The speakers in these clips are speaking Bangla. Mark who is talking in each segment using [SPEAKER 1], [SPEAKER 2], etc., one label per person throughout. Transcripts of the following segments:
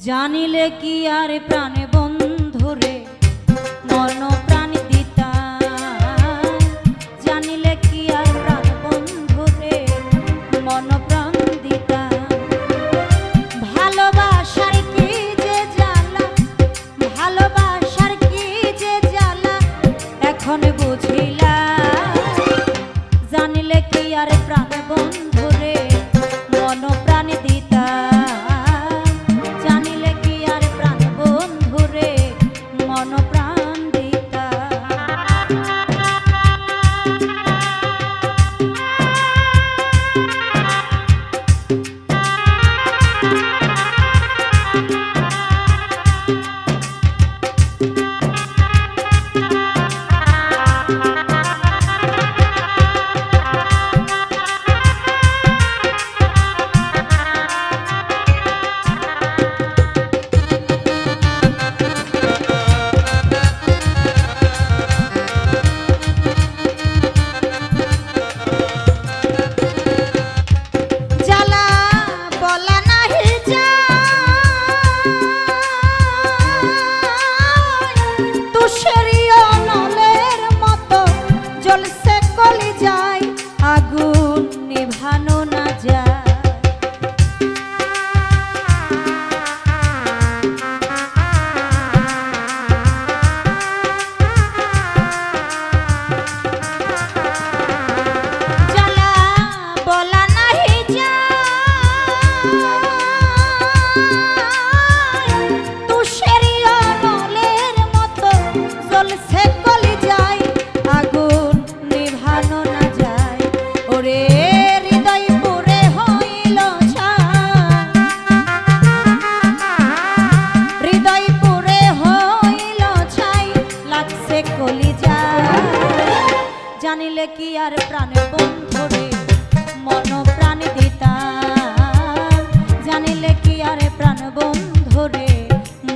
[SPEAKER 1] জানিলে কি আর প্রাণে বন্ধরে মন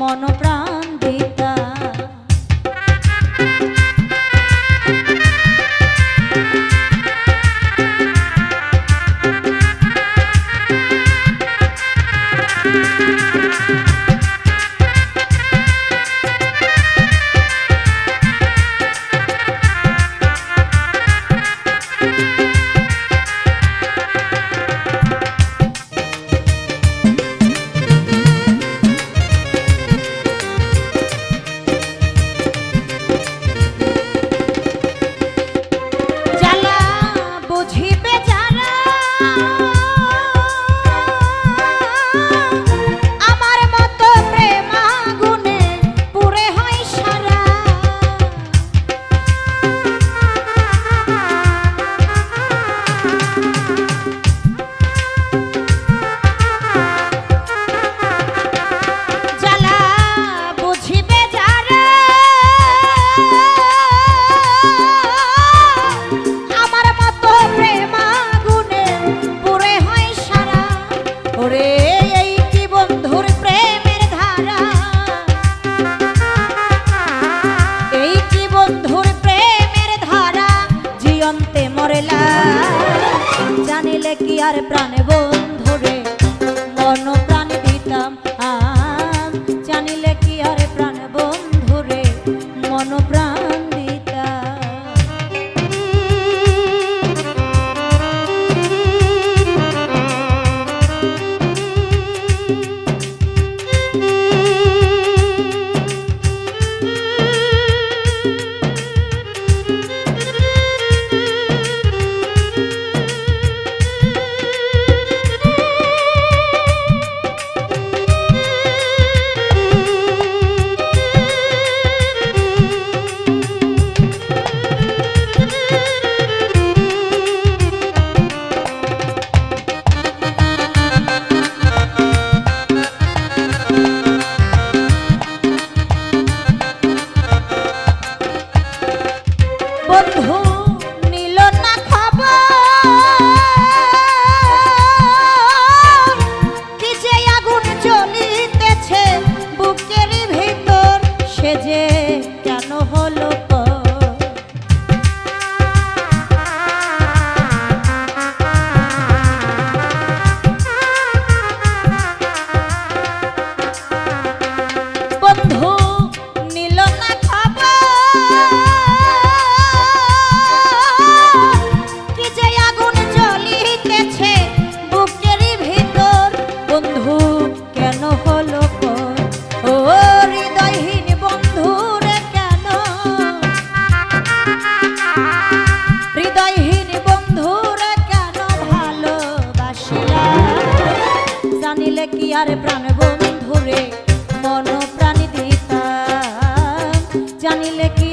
[SPEAKER 1] মন প্রাণ দিতা Thank you. জানিলে কি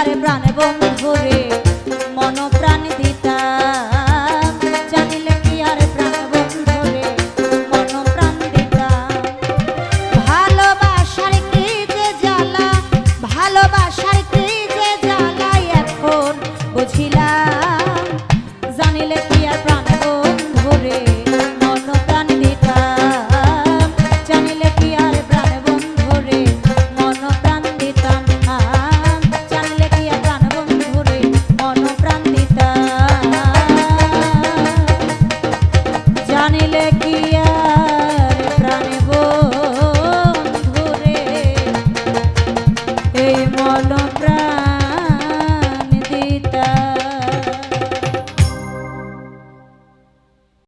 [SPEAKER 1] জানিলে কি আর প্রাণ মন প্রাণ দিতাম। জানিলে কি আর প্রাণ বন্ধুরে মন প্রাণ দিতাম। ভালোবাসার কি যে জ্বালা, ভালোবাসার কি যে জ্বালা, এখন বুঝিলাম। জানিলে কি আর প্রাণ বন্ধুরে